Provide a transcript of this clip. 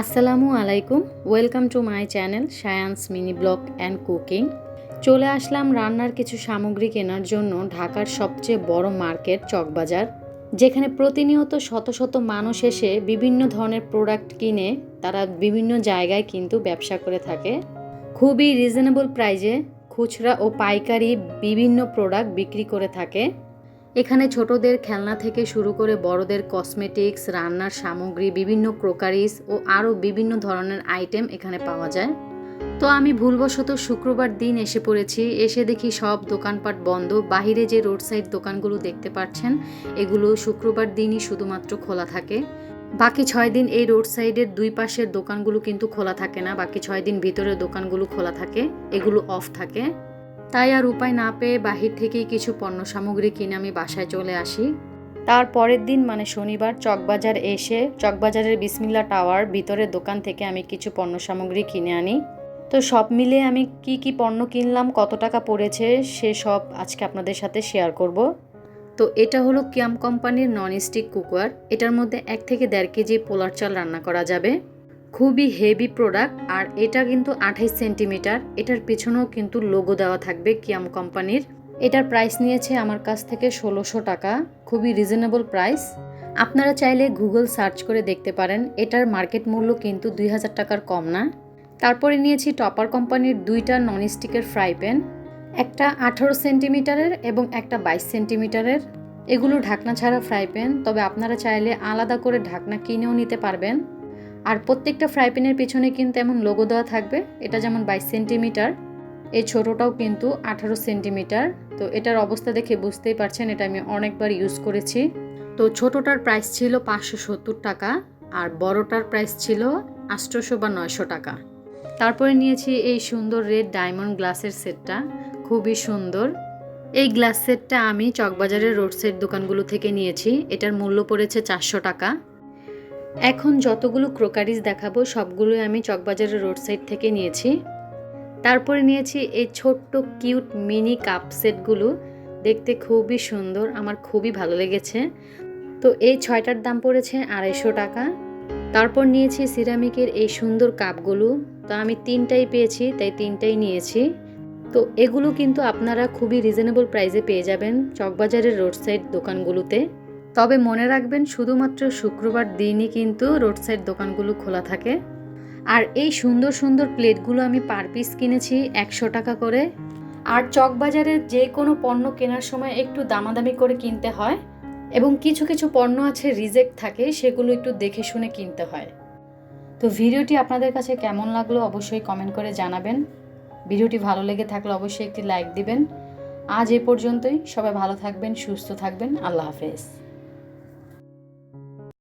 আসসালামু আলাইকুম, welcome to my channel science mini blog and cooking. চলে আসলাম রান্নার কিছু সামগ্রী কেনার জন্য ঢাকার সবচেয়ে বড় মার্কেট চকবাজার, যেখানে প্রতিনিয়ত শত শত মানুষ এসে বিভিন্ন ধরনের প্রোডাক্ট কিনে তারা বিভিন্ন জায়গায় কিন্তু ব্যবসা করে থাকে। খুবই রিজনেবল প্রাইজে খুচরা ও পাইকারি বিভিন্ন প্রোডাক্ট বিক্রি করে থাকে। এখানে ছোটদের খেলনা থেকে শুরু করে বড়দের কসমেটিক্স, রান্নার সামগ্রী, বিভিন্ন ক্রোকারিস ও আরও বিভিন্ন ধরনের আইটেম এখানে পাওয়া যায়। তো আমি ভুলবশত শুক্রবার দিন এসে পড়েছি, এসে দেখি সব দোকানপাট বন্ধ, বাহিরে যে রোড সাইড দোকানগুলো দেখতে পাচ্ছেন, এগুলো শুক্রবার দিনই শুধুমাত্র খোলা থাকে। বাকি ছয় দিন এই রোড সাইডের দুই পাশের দোকানগুলো কিন্তু খোলা থাকে না, বাকি ছয় দিন ভিতরের দোকানগুলো খোলা থাকে, এগুলো অফ থাকে। তাই আর উপায় না পেয়ে বাহির থেকেই কিছু পণ্য সামগ্রী কিনে আমি বাসায় চলে আসি। তার পরের দিন মানে শনিবার চকবাজার এসে চকবাজারের বিসমিল্লা টাওয়ার ভিতরের দোকান থেকে আমি কিছু পণ্য সামগ্রী কিনে আনি। তো সব মিলে আমি কি কি পণ্য কিনলাম কত টাকা পড়েছে সে সব আজকে আপনাদের সাথে শেয়ার করব। তো এটা হলো কিয়াম কোম্পানির নন স্টিক কুকার এটার মধ্যে এক থেকে দেড় কেজি পোলার চাল রান্না করা যাবে। খুবই হেভি প্রোডাক্ট আর এটা কিন্তু আঠাইশ সেন্টিমিটার এটার পেছনেও কিন্তু লোগো দেওয়া থাকবে কিয়াম কোম্পানির এটার প্রাইস নিয়েছে আমার কাছ থেকে ষোলোশো টাকা, খুবই রিজনেবল প্রাইস আপনারা চাইলে গুগল সার্চ করে দেখতে পারেন, এটার মার্কেট মূল্য কিন্তু দুই হাজার টাকার কম না। তারপরে নিয়েছি টপার কোম্পানির দুইটা ননস্টিকের ফ্রাই প্যান একটা আঠারো সেন্টিমিটারের এবং একটা বাইশ সেন্টিমিটারের এগুলো ঢাকনা ছাড়া ফ্রাই প্যান তবে আপনারা চাইলে আলাদা করে ঢাকনা কিনেও নিতে পারবেন। আর প্রত্যেকটা ফ্রাই প্যানের পিছনে কিন্তু এমন লোগো দেওয়া থাকবে। এটা যেমন বাইশ সেন্টিমিটার, এই ছোটোটাও কিন্তু আঠারো সেন্টিমিটার। তো এটার অবস্থা দেখে বুঝতেই পারছেন, এটা আমি অনেকবার ইউজ করেছি। তো ছোটোটার প্রাইস ছিল পাঁচশো সত্তর টাকা আর বড়টার প্রাইস ছিল আটশোশো বা নয়শো টাকা। তারপরে নিয়েছি এই সুন্দর রেড ডায়মন্ড গ্লাসের সেটটা খুবই সুন্দর। এই গ্লাস সেটটা আমি চকবাজারের রোড সাইড দোকানগুলো থেকে নিয়েছি। এটার মূল্য পড়েছে চারশো টাকা। এখন যতগুলো ক্রোকারিজ দেখাবো, সবগুলোই আমি চকবাজারের রোড সাইড থেকে নিয়েছি। তারপরে নিয়েছি এই ছোট্ট, কিউট মিনি কাপ সেটগুলো। দেখতে খুবই সুন্দর, আমার খুবই ভালো লেগেছে। তো এই ছয়টার দাম পড়েছে আড়াইশো টাকা। তারপর নিয়েছি সিরামিকের এই সুন্দর কাপগুলো। তো আমি তিনটাই পেয়েছি, তাই তিনটাই নিয়েছি। তো এগুলো কিন্তু আপনারা খুবই রিজনেবল প্রাইসে পেয়ে যাবেন চকবাজারের রোড সাইড দোকানগুলোতে। তবে মনে রাখবেন, শুধুমাত্র শুক্রবার দিনই কিন্তু রোড সাইড দোকানগুলো খোলা থাকে। আর এই সুন্দর সুন্দর প্লেটগুলো আমি পার পিস কিনেছি একশো টাকা করে। আর চকবাজারের যে কোনো পণ্য কেনার সময় একটু দামাদামি করে কিনতে হয় এবং কিছু কিছু পণ্য আছে রিজেক্ট থাকে, সেগুলো একটু দেখে শুনে কিনতে হয়। তো ভিডিওটি আপনাদের কাছে কেমন লাগল অবশ্যই কমেন্ট করে জানাবেন। ভিডিওটি ভালো লেগে থাকলে অবশ্যই একটি লাইক দিবেন। আজ এ পর্যন্তই। সবাই ভালো থাকবেন, সুস্থ থাকবেন। আল্লাহ হাফেজ।